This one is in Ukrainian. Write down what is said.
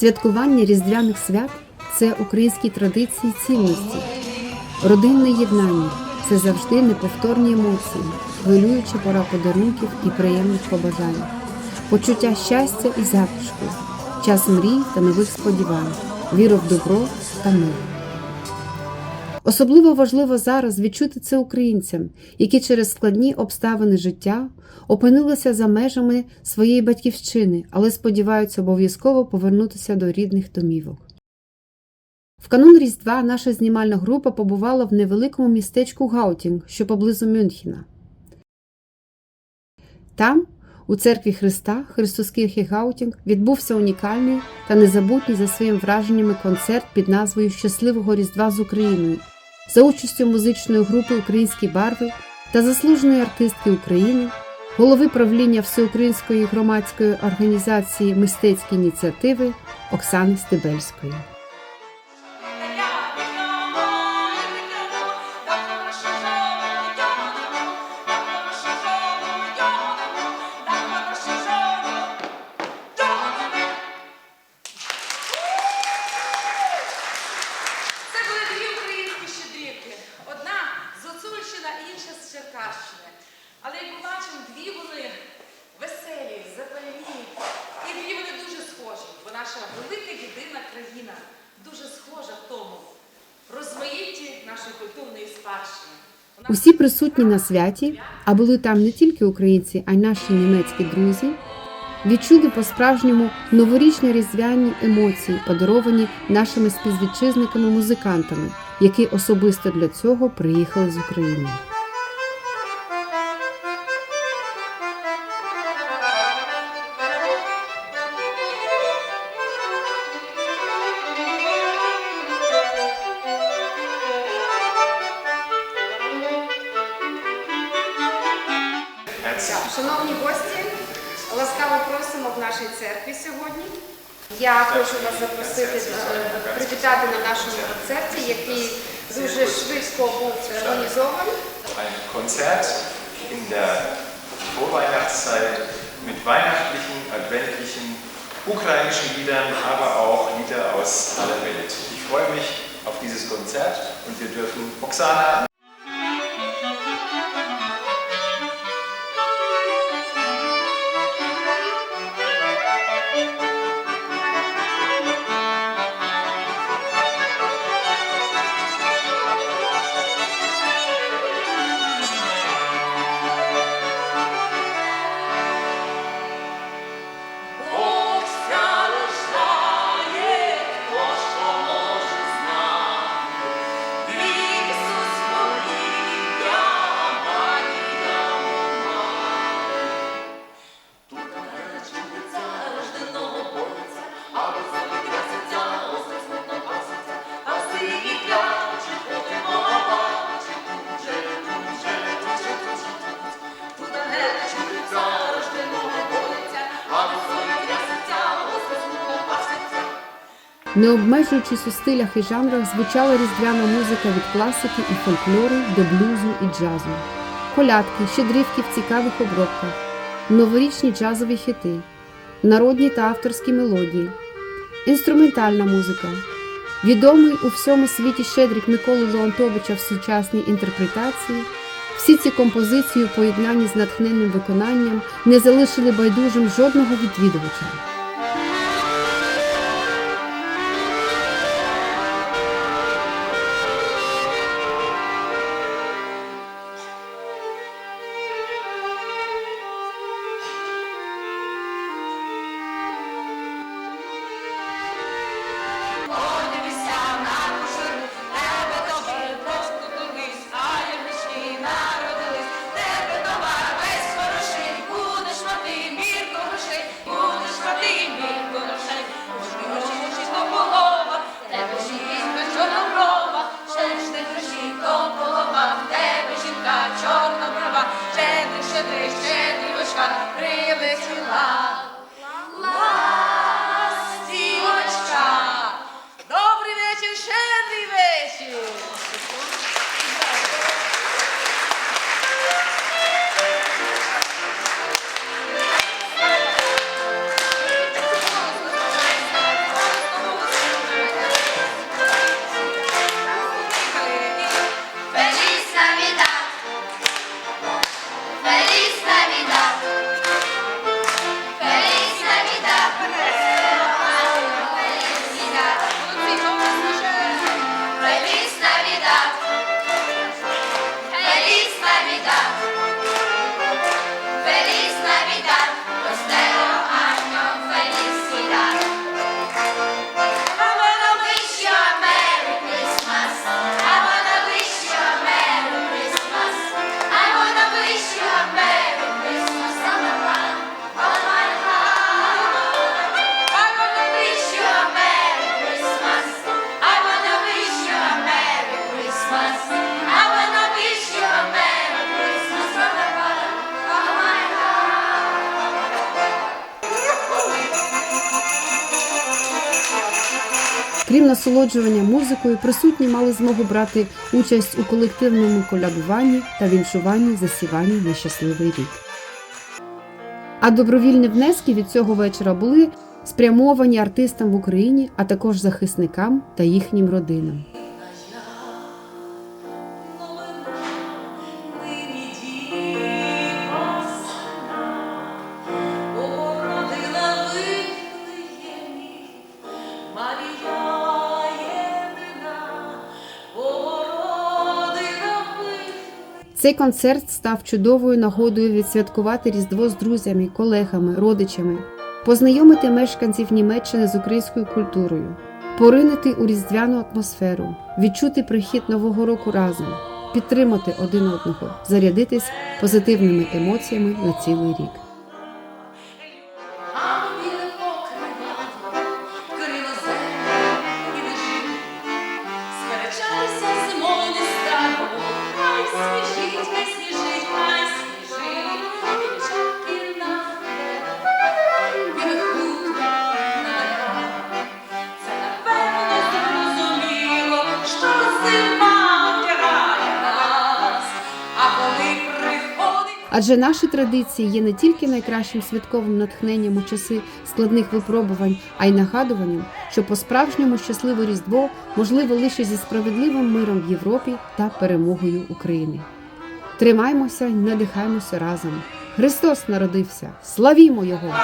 Святкування різдвяних свят це українські традиції цінності, родинне єднання це завжди неповторні емоції, хвилююча пора подарунків і приємних побажань, почуття щастя і затишку, час мрій та нових сподівань, віра в добро та мир. Особливо важливо зараз відчути це українцям, які через складні обставини життя опинилися за межами своєї батьківщини, але сподіваються обов'язково повернутися до рідних домівок. В канун Різдва наша знімальна група побувала в невеликому містечку Гаутінг, що поблизу Мюнхена. Там, у церкві Христа Христускirche Гаутінг, відбувся унікальний та незабутній за своїми враженнями концерт під назвою Щасливого Різдва з Україною за участю музичної групи Українські барви та заслуженої артистки України, голови правління Всеукраїнської громадської організації мистецькі ініціативи Оксани Стебельської. З Черкащини. Але як ми бачимо, дві вони веселі, запальні. І дві вони дуже схожі, бо наша велика єдина країна дуже схожа в тому розмаїтті нашої культурної спадщини. Усі присутні на святі, а були там не тільки українці, а й наші німецькі друзі, відчули по-справжньому новорічні різдвяні емоції, подаровані нашими співвітчизниками-музикантами, які особисто для цього приїхали з України. Так, Шановні гості, ласкаво просимо в нашій церкві сьогодні. Я хочу вас запросити е, привітати на нашому концерті, який дуже швидко був організований. Konzert in der Vorweihnachtszeit mit weihnachtlichen, adventlichen, ukrainischen Liedern, aber auch Lieder aus aller Welt. Ich freue mich auf dieses Konzert und wir dürfen Oksana Не обмежуючись у стилях і жанрах, звучала різдвяна музика від класики і фольклору до блюзу і джазу, колядки, щедрівки в цікавих обробках, новорічні джазові хіти, народні та авторські мелодії, інструментальна музика, відомий у всьому світі щедрик Миколи Леонтовича в сучасній інтерпретації. Всі ці композиції у поєднанні з натхненним виконанням не залишили байдужим жодного відвідувача. Крім насолоджування музикою, присутні мали змогу брати участь у колективному колядуванні та віншуванні засіванні на щасливий рік. А добровільні внески від цього вечора були спрямовані артистам в Україні, а також захисникам та їхнім родинам. Цей концерт став чудовою нагодою відсвяткувати Різдво з друзями, колегами, родичами, познайомити мешканців Німеччини з українською культурою, поринити у різдвяну атмосферу, відчути прихід нового року разом, підтримати один одного, зарядитись позитивними емоціями на цілий рік. Біле покривало, крила Адже наші традиції є не тільки найкращим святковим натхненням у часи складних випробувань, а й нагадуванням, що по-справжньому щасливе Різдво можливо лише зі справедливим миром в Європі та перемогою України. Тримаймося й надихаймося разом. Христос народився! Славімо Його!